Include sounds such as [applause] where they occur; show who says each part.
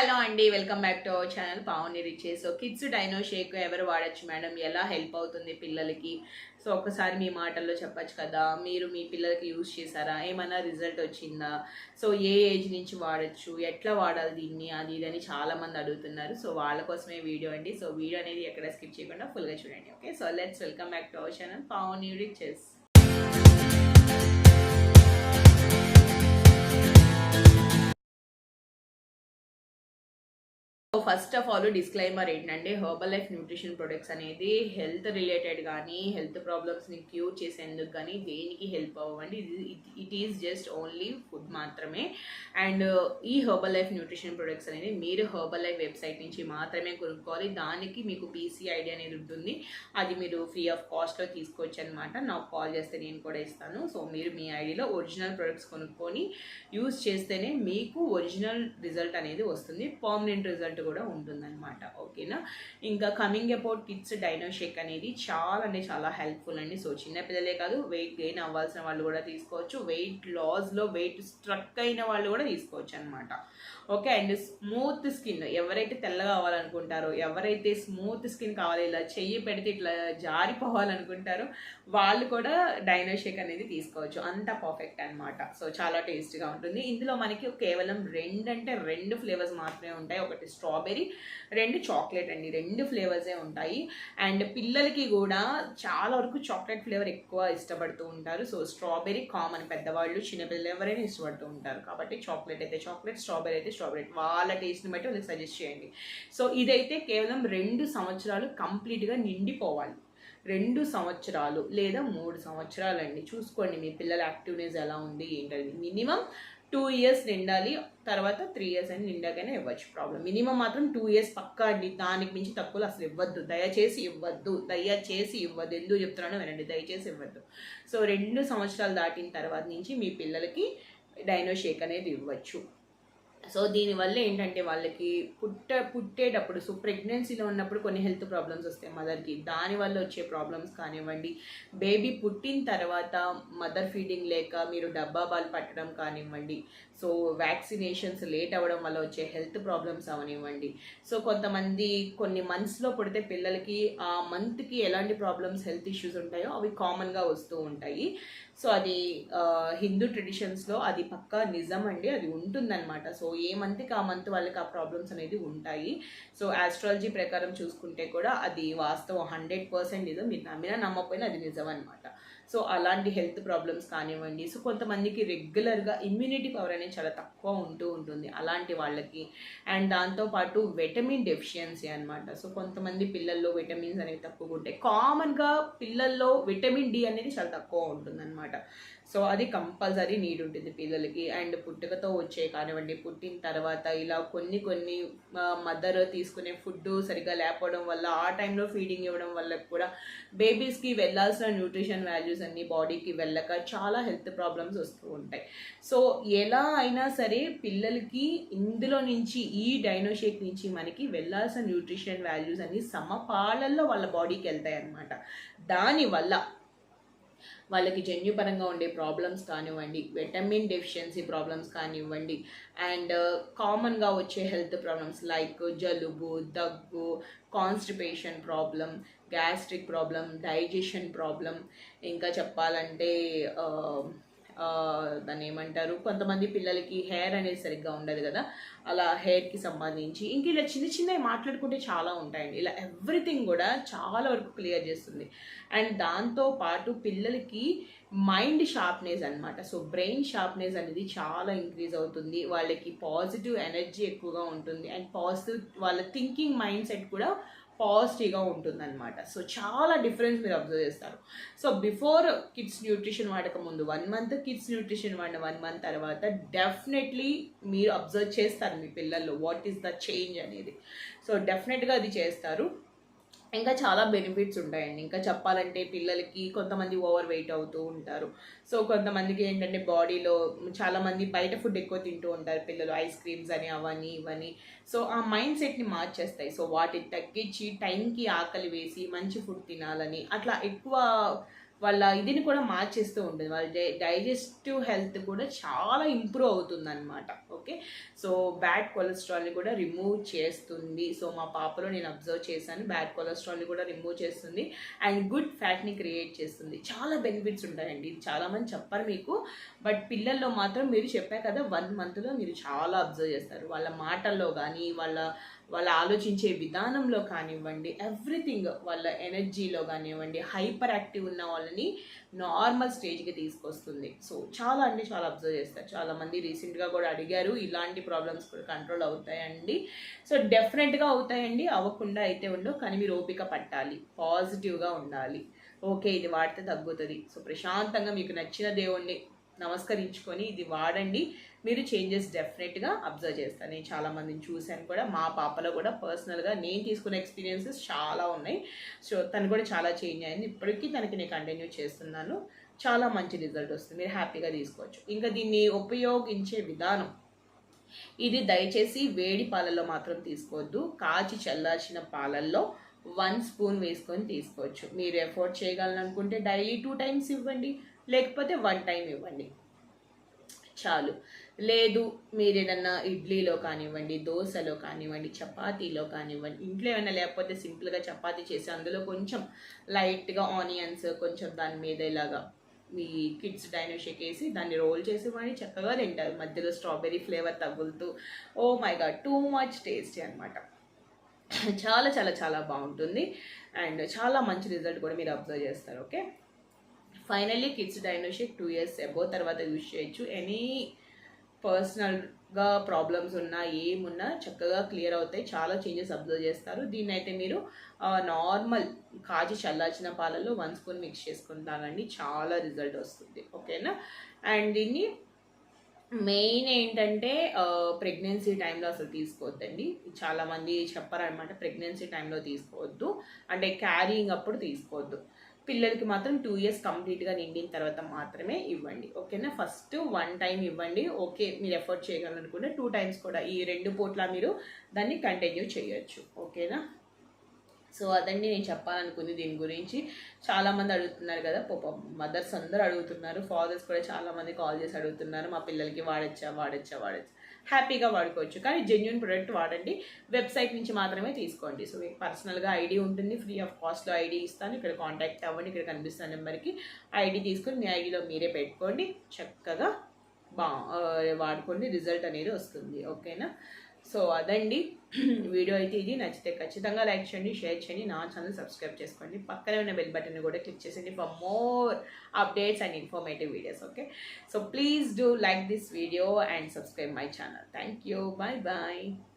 Speaker 1: Hello అండి welcome back to our channel Pavani Riches so kids dino shake ఎవరు వాడచ్చు madam? ఎలా help అవుతుంది పిల్లలకి? సో ఒకసారి మీ మాటల్లో చెప్పచ్చు కదా. మీరు మీ పిల్లలకి యూజ్ చేశారా? ఏమైనా రిజల్ట్ వచ్చిందా? సో ఏ ఏజ్ నుంచి వాడచ్చు? ఎట్లా వాడాలి దీన్ని? అది ఇది అని అడుగుతున్నారు. సో వాళ్ళ కోసమే వీడియో అండి. సో వీడియో అనేది ఎక్కడ స్కిప్ చేయకుండా ఫుల్గా చూడండి. Okay so let's welcome back to our channel Pavani Riches. First of all disclaimer ఏంటంటే హర్బల్ లైఫ్ న్యూట్రిషన్ ప్రొడక్ట్స్ అనేది హెల్త్ రిలేటెడ్ కానీ హెల్త్ ప్రాబ్లమ్స్ని క్యూర్ చేసేందుకు కానీ దేనికి హెల్ప్ అవ్వండి it is just only food మాత్రమే. అండ్ ఈ హర్బల్ లైఫ్ న్యూట్రిషన్ ప్రొడక్ట్స్ అనేది మీరు హర్బల్ లైఫ్ వెబ్సైట్ నుంచి మాత్రమే కొనుక్కోవాలి. దానికి మీకు పీసీ ఐడి అనేది ఉంటుంది. అది మీరు ఫ్రీ ఆఫ్ కాస్ట్లో తీసుకోవచ్చు అనమాట నాకు కాల్ చేస్తే నేను కూడా ఇస్తాను. సో మీరు మీ ఐడిలో ఒరిజినల్ ప్రొడక్ట్స్ కొనుక్కొని యూస్ చేస్తేనే మీకు ఒరిజినల్ రిజల్ట్ అనేది వస్తుంది. పర్మనెంట్ రిజల్ట్ కూడా ఉంటుందన్నమాట. ఓకేనా? ఇంకా కమింగ్ అబౌట్ కిడ్స్ డైనోషేక్ అనేది చాలా అంటే చాలా హెల్ప్ఫుల్ అండి. సో చిన్నపిల్లలే కాదు వెయిట్ గెయిన్ అవ్వాల్సిన వాళ్ళు కూడా తీసుకోవచ్చు. వెయిట్ లాస్లో వెయిట్ స్ట్రక్ అయిన వాళ్ళు కూడా తీసుకోవచ్చు అనమాట ఓకే అండ్ స్మూత్ స్కిన్ ఎవరైతే తెల్లగా అవ్వాలనుకుంటారో ఎవరైతే స్మూత్ స్కిన్ కావాలి ఇలా చెయ్యి పెడితే ఇట్లా జారిపోవాలనుకుంటారో వాళ్ళు కూడా డైనోషేక్ అనేది తీసుకోవచ్చు. అంత పర్ఫెక్ట్ అనమాట సో చాలా టేస్ట్గా ఉంటుంది. ఇందులో మనకి కేవలం రెండు అంటే రెండు ఫ్లేవర్స్ మాత్రమే ఉంటాయి. ఒకటి స్ట్రాబెరీ రెండు చాక్లెట్ అండి రెండు ఫ్లేవర్సే ఉంటాయి. అండ్ పిల్లలకి కూడా చాలా వరకు చాక్లెట్ ఫ్లేవర్ ఎక్కువ ఇష్టపడుతూ ఉంటారు. సో స్ట్రాబెరీ కామన్ పెద్దవాళ్ళు చిన్నపిల్లలు ఎవరైనా ఇష్టపడుతూ ఉంటారు. కాబట్టి చాక్లెట్ అయితే చాక్లెట్ స్ట్రాబెరీ అయితే స్ట్రాబెరీ వాళ్ళ టేస్ట్ని బట్టి వాళ్ళకి సజెస్ట్ చేయండి. సో ఇదైతే కేవలం రెండు సంవత్సరాలు కంప్లీట్గా నిండిపోవాలి. రెండు సంవత్సరాలు లేదా మూడు సంవత్సరాలు అండి చూసుకోండి మీ పిల్లల యాక్టివ్నెస్ ఎలా ఉంది ఏంటది మినిమం టూ ఇయర్స్ నిండాలి తర్వాత త్రీ ఇయర్స్ అని నిండాకైనా ఇవ్వచ్చు ప్రాబ్లం. మినిమం మాత్రం టూ ఇయర్స్ పక్కా అండి. దానికి మించి తక్కువలు అసలు ఇవ్వద్దు. దయచేసి ఇవ్వద్దు. దయచేసి ఇవ్వద్దు. ఎందుకు చెప్తున్నానో వినండి. దయచేసి ఇవ్వద్దు. సో రెండు సంవత్సరాలు దాటిన తర్వాత నుంచి మీ పిల్లలకి డైనోషేక్ అనేది ఇవ్వచ్చు. సో దీనివల్ల ఏంటంటే వాళ్ళకి పుట్ట పుట్టేటప్పుడు సో ప్రెగ్నెన్సీలో ఉన్నప్పుడు కొన్ని హెల్త్ ప్రాబ్లమ్స్ వస్తాయి మదర్కి. దానివల్ల వచ్చే ప్రాబ్లమ్స్ కానివ్వండి. బేబీ పుట్టిన తర్వాత మదర్ ఫీడింగ్ లేక మీరు డబ్బా బాల్ పట్టడం కానివ్వండి. సో వ్యాక్సినేషన్స్ లేట్ అవ్వడం వల్ల వచ్చే హెల్త్ ప్రాబ్లమ్స్ అవనివ్వండి. సో కొంతమంది కొన్ని మంత్స్లో పుడితే పిల్లలకి ఆ మంత్కి ఎలాంటి ప్రాబ్లమ్స్ హెల్త్ ఇష్యూస్ ఉంటాయో అవి కామన్గా వస్తూ ఉంటాయి. సో అది హిందూ ట్రెడిషన్స్లో అది పక్కా నిజం అండి అది ఉంటుందన్నమాట. సో ఏ మంత్కి ఆ మంత్ వాళ్ళకి ఆ ప్రాబ్లమ్స్ అనేది ఉంటాయి. సో ఆస్ట్రాలజీ ప్రకారం చూసుకుంటే కూడా అది వాస్తవం. హండ్రెడ్ పర్సెంట్ నిజం మీరు నమ్మినా నమ్మకపోయినా అది నిజం అనమాట సో అలాంటి హెల్త్ ప్రాబ్లమ్స్ కానివ్వండి. సో కొంతమందికి రెగ్యులర్గా ఇమ్యూనిటీ పవర్ అనేది చాలా తక్కువ ఉంటూ ఉంటుంది అలాంటి వాళ్ళకి. అండ్ దాంతోపాటు విటమిన్ డెఫిషియన్సీ అనమాట సో కొంతమంది పిల్లల్లో విటమిన్స్ అనేవి తక్కువ ఉంటాయి. కామన్గా పిల్లల్లో విటమిన్ డి అనేది చాలా తక్కువ ఉంటుంది అనమాట సో అది కంపల్సరీ నీడ్ ఉంటుంది పిల్లలకి. అండ్ పుట్టుకతో వచ్చే కానివ్వండి పుట్టిన తర్వాత ఇలా కొన్ని కొన్ని మదర్ తీసుకునే ఫుడ్ సరిగ్గా లేకపోవడం వల్ల ఆ టైంలో ఫీడింగ్ ఇవ్వడం వల్ల కూడా బేబీస్కి వెళ్ళాల్సిన న్యూట్రిషన్ వాల్యూస్ అన్ని బాడీకి వెళ్ళక చాలా హెల్త్ ప్రాబ్లమ్స్ వస్తూ ఉంటాయి. సో ఎలా అయినా సరే పిల్లలకి ఇందులో నుంచి ఈ డైనోషేక్ నుంచి మనకి వెళ్ళాల్సిన న్యూట్రిషన్ వాల్యూస్ అన్ని సమపాలల్లో వాళ్ళ బాడీకి వెళ్తాయి అన్నమాట దానివల్ల వాళ్ళకి జన్యుపరంగా ఉండే ప్రాబ్లమ్స్ కానివ్వండి విటమిన్ డెఫిషియన్సీ ప్రాబ్లమ్స్ కానివ్వండి అండ్ కామన్గా uh, వచ్చే హెల్త్ ప్రాబ్లమ్స్ లైక్ జలుబు దగ్గు constipation problem gastric problem digestion problem ఇంకా చెప్పాలంటే uh, దాన్ని ఏమంటారు? కొంతమంది పిల్లలకి హెయిర్ అనేది సరిగ్గా ఉండదు కదా. అలా హెయిర్కి సంబంధించి. ఇంక ఇలా చిన్న చిన్నవి మాట్లాడుకుంటే చాలా ఉంటాయండి. ఇలా ఎవ్రీథింగ్ కూడా చాలా వరకు క్లియర్ చేస్తుంది. అండ్ దాంతో పాటు పిల్లలకి మైండ్ షార్ప్నెస్ అనమాట సో బ్రెయిన్ షార్ప్నెస్ అనేది చాలా ఇంక్రీజ్ అవుతుంది. వాళ్ళకి పాజిటివ్ ఎనర్జీ ఎక్కువగా ఉంటుంది. అండ్ పాజిటివ్ వాళ్ళ థింకింగ్ మైండ్ సెట్ కూడా పాజిటివ్గా ఉంటుందన్నమాట. సో చాలా డిఫరెన్స్ మీరు అబ్జర్వ్ చేస్తారు. సో బిఫోర్ కిడ్స్ న్యూట్రిషన్ వాడక ముందు వన్ మంత్ కిడ్స్ న్యూట్రిషన్ వాడిన వన్ మంత్ తర్వాత డెఫినెట్లీ మీరు అబ్జర్వ్ చేస్తారు మీ పిల్లల్లో వాట్ ఈస్ ద చేంజ్ అనేది. సో డెఫినెట్గా అది చేస్తారు. ఇంకా చాలా బెనిఫిట్స్ ఉంటాయండి. ఇంకా చెప్పాలంటే పిల్లలకి కొంతమంది ఓవర్ వెయిట్ అవుతూ ఉంటారు. సో కొంతమందికి ఏంటంటే బాడీలో చాలామంది బయట ఫుడ్ ఎక్కువ తింటూ ఉంటారు. పిల్లలు ఐస్ క్రీమ్స్ అని అవన్నీ ఇవన్నీ సో ఆ మైండ్ సెట్ని మార్చేస్తాయి. సో వాటిని తగ్గించి టైంకి ఆకలి వేసి మంచి ఫుడ్ తినాలని. అట్లా ఎక్కువ వాళ్ళ ఇదిని కూడా మార్చేస్తూ ఉంటుంది. వాళ్ళ డైజెస్టివ్ హెల్త్ కూడా చాలా ఇంప్రూవ్ అవుతుంది అనమాట ఓకే? సో బ్యాడ్ కొలెస్ట్రాల్ని కూడా రిమూవ్ చేస్తుంది. సో మా పాపలో నేను అబ్జర్వ్ చేశాను. బ్యాడ్ కొలెస్ట్రాల్ని కూడా రిమూవ్ చేస్తుంది. అండ్ గుడ్ ఫ్యాట్ని క్రియేట్ చేస్తుంది. చాలా బెనిఫిట్స్ ఉంటాయండి. ఇది చాలామంది చెప్పరు మీకు. బట్ పిల్లల్లో మాత్రం మీరు చెప్పా కదా వన్ మంత్లో మీరు చాలా అబ్జర్వ్ చేస్తారు. వాళ్ళ మాటల్లో కానీ వాళ్ళ వాళ్ళ ఆలోచించే విధానంలో కానివ్వండి ఎవ్రీథింగ్ వాళ్ళ ఎనర్జీలో కానివ్వండి హైపర్ యాక్టివ్ ఉన్న వాళ్ళని నార్మల్ స్టేజ్కి తీసుకొస్తుంది. సో చాలా అంటే చాలా అబ్జర్వ్ చేస్తారు. చాలామంది రీసెంట్గా కూడా అడిగారు ఇలాంటి ప్రాబ్లమ్స్ కూడా కంట్రోల్ అవుతాయండి. సో డెఫినెట్గా అవుతాయండి అవ్వకుండా అయితే ఉండవు. కానీ మీరు ఓపిక పట్టాలి పాజిటివ్గా ఉండాలి. ఓకే ఇది వాడితే తగ్గుతుంది. సో ప్రశాంతంగా మీకు నచ్చిన దేవుణ్ణి నమస్కరించుకొని ఇది వాడండి. మీరు చేంజెస్ డెఫినెట్గా అబ్జర్వ్ చేస్తాను నేను చాలా మందిని చూశాను కూడా మా పాపలో కూడా పర్సనల్గా నేను తీసుకున్న ఎక్స్పీరియన్సెస్ చాలా ఉన్నాయి. సో తను కూడా చాలా చేంజ్ అయింది. ఇప్పటికీ తనకి నేను కంటిన్యూ చేస్తున్నాను. చాలా మంచి రిజల్ట్ వస్తుంది. మీరు హ్యాపీగా తీసుకోవచ్చు. ఇంకా దీన్ని ఉపయోగించే విధానం. ఇది దయచేసి వేడి పాలల్లో మాత్రం తీసుకోవద్దు. కాచి చల్లార్చిన పాలల్లో వన్ స్పూన్ వేసుకొని తీసుకోవచ్చు. మీరు ఎఫోర్డ్ చేయగలనుకుంటే డైలీ టూ టైమ్స్ ఇవ్వండి. లేకపోతే వన్ టైం ఇవ్వండి. చాలు. లేదు మీరు ఏదన్నా ఇడ్లీలో కానివ్వండి దోశలో కానివ్వండి చపాతీలో కానివ్వండి ఇంట్లో ఏమైనా లేకపోతే సింపుల్గా చపాతీ చేసి అందులో కొంచెం లైట్గా ఆనియన్స్ కొంచెం దాని మీద ఇలాగా మీ కిడ్స్ డైనోషేక్ వేసి దాన్ని రోల్ చేసి మరి చక్కగా తింటారు. మధ్యలో స్ట్రాబెర్రీ ఫ్లేవర్ తగులుతూ. ఓ my god too much tasty అనమాట చాలా చాలా చాలా బాగుంటుంది. అండ్ చాలా మంచి రిజల్ట్ కూడా మీరు అబ్జర్వ్ చేస్తారు ఓకే? ఫైనల్లీ కిడ్స్ డైనోషిక్ టూ ఇయర్స్ అబో తర్వాత యూజ్ చేయొచ్చు. ఎనీ పర్సనల్గా ప్రాబ్లమ్స్ ఉన్నా ఏమున్నా చక్కగా క్లియర్ అవుతాయి. చాలా చేంజెస్ అబ్జర్వ్ చేస్తారు. దీన్ని అయితే మీరు నార్మల్ కాచి చల్లార్చిన పాలలో వన్ స్పూన్ మిక్స్ చేసుకుంటానండి చాలా రిజల్ట్ వస్తుంది. ఓకేనా? అండ్ దీన్ని మెయిన్ ఏంటంటే ప్రెగ్నెన్సీ టైంలో అసలు తీసుకోవద్దండి. చాలామంది చెప్పారనమాట ప్రెగ్నెన్సీ టైంలో తీసుకోవద్దు. అంటే క్యారీయింగ్ అప్పుడు తీసుకోవద్దు. పిల్లలకి మాత్రం టూ ఇయర్స్ కంప్లీట్గా నిండిన తర్వాత మాత్రమే ఇవ్వండి. ఓకేనా? ఫస్ట్ వన్ టైం ఇవ్వండి. ఓకే మీరు ఎఫర్ట్ చేయగలనుకుంటే టూ టైమ్స్ కూడా ఈ రెండు పూట్ల మీరు దాన్ని కంటిన్యూ చేయొచ్చు. ఓకేనా? సో అదండి నేను చెప్పాలనుకుంది దీని గురించి. చాలామంది అడుగుతున్నారు కదా పాప మదర్స్ అందరూ అడుగుతున్నారు ఫాదర్స్ కూడా చాలామంది కాల్ చేసి అడుగుతున్నారు మా పిల్లలకి వాడచ్చా వాడచ్చా వాడచ్చా. హ్యాపీగా వాడుకోవచ్చు కానీ జెన్యున్ ప్రొడక్ట్ వాడండి. వెబ్సైట్ నుంచి మాత్రమే తీసుకోండి. సో మీకు పర్సనల్గా ఐడి ఉంటుంది ఫ్రీ ఆఫ్ కాస్ట్లో ఐడి ఇస్తాను ఇక్కడ కాంటాక్ట్ అవ్వండి ఇక్కడ కనిపిస్తున్న నెంబర్కి ఐడి తీసుకొని మీ ఐడిలో మీరే పెట్టుకోండి. చక్కగా బా వాడుకోండి రిజల్ట్ అనేది వస్తుంది. ఓకేనా? సో అదండి. [clears throat] వీడియో అయితే ఇది. నచ్చితే ఖచ్చితంగా లైక్ చేయండి షేర్ చేయండి. నా ఛానల్ సబ్స్క్రైబ్ చేసుకోండి. పక్కనే ఉన్న బెల్ బటన్ కూడా క్లిక్ చేసేయండి for more updates and informative videos okay? So please do like this video and subscribe my channel. Thank you bye bye